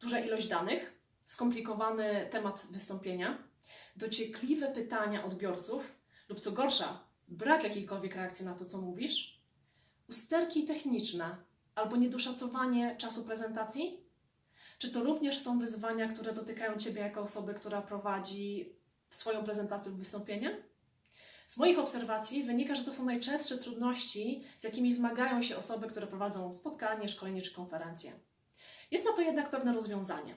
duża ilość danych, skomplikowany temat wystąpienia, dociekliwe pytania odbiorców lub co gorsza, brak jakiejkolwiek reakcji na to, co mówisz, usterki techniczne albo niedoszacowanie czasu prezentacji? Czy to również są wyzwania, które dotykają Ciebie jako osoby, która prowadzi swoją prezentację lub wystąpienie? Z moich obserwacji wynika, że to są najczęstsze trudności, z jakimi zmagają się osoby, które prowadzą spotkanie, szkolenie czy konferencje. Jest na to jednak pewne rozwiązanie.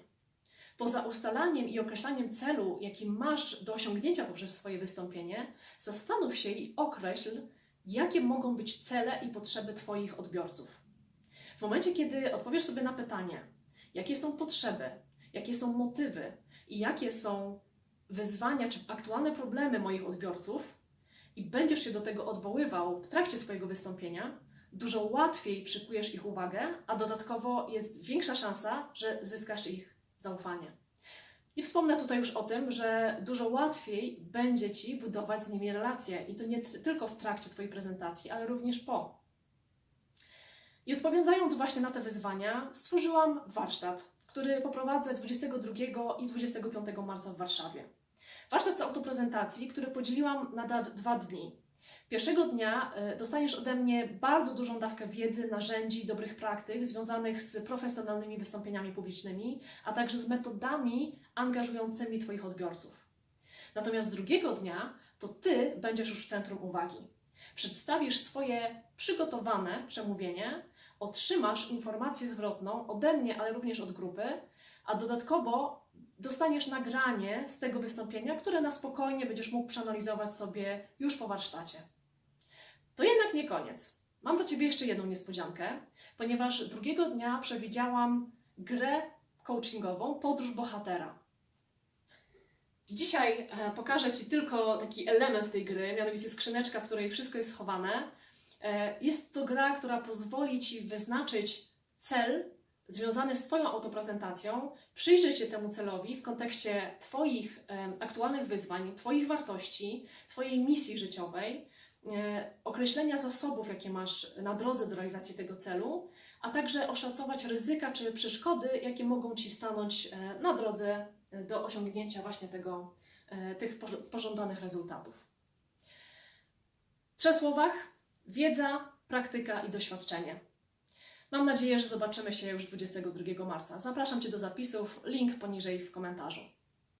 Poza ustalaniem i określaniem celu, jaki masz do osiągnięcia poprzez swoje wystąpienie, zastanów się i określ, jakie mogą być cele i potrzeby Twoich odbiorców. W momencie, kiedy odpowiesz sobie na pytanie, jakie są potrzeby, jakie są motywy i jakie są wyzwania czy aktualne problemy moich odbiorców, i będziesz się do tego odwoływał w trakcie swojego wystąpienia, dużo łatwiej przykujesz ich uwagę, a dodatkowo jest większa szansa, że zyskasz ich zaufanie. I wspomnę tutaj już o tym, że dużo łatwiej będzie Ci budować z nimi relacje i to nie tylko w trakcie Twojej prezentacji, ale również po. I odpowiadając właśnie na te wyzwania, stworzyłam warsztat, który poprowadzę 22 i 25 marca w Warszawie. Warsztat z autoprezentacji, który podzieliłam na dwa dni. Pierwszego dnia e, dostaniesz ode mnie bardzo dużą dawkę wiedzy, narzędzi, dobrych praktyk związanych z profesjonalnymi wystąpieniami publicznymi, a także z metodami angażującymi Twoich odbiorców. Natomiast drugiego dnia to Ty będziesz już w centrum uwagi. Przedstawisz swoje przygotowane przemówienie, otrzymasz informację zwrotną ode mnie, ale również od grupy, a dodatkowo dostaniesz nagranie z tego wystąpienia, które na spokojnie będziesz mógł przeanalizować sobie już po warsztacie. To jednak nie koniec. Mam do Ciebie jeszcze jedną niespodziankę, ponieważ drugiego dnia przewidziałam grę coachingową Podróż Bohatera. Dzisiaj e, pokażę Ci tylko taki element tej gry, mianowicie skrzyneczka, w której wszystko jest schowane. E, Jest to gra, która pozwoli Ci wyznaczyć cel związany z Twoją autoprezentacją, przyjrzeć się temu celowi w kontekście Twoich em, aktualnych wyzwań, Twoich wartości, Twojej misji życiowej, e, określenia zasobów, jakie masz na drodze do realizacji tego celu, a także oszacować ryzyka czy przeszkody, jakie mogą Ci stanąć e, na drodze e, do osiągnięcia właśnie tego, e, tych poż- pożądanych rezultatów. W trzech słowach: wiedza, praktyka i doświadczenie. Mam nadzieję, że zobaczymy się już 22 marca. Zapraszam Cię do zapisów, link poniżej w komentarzu.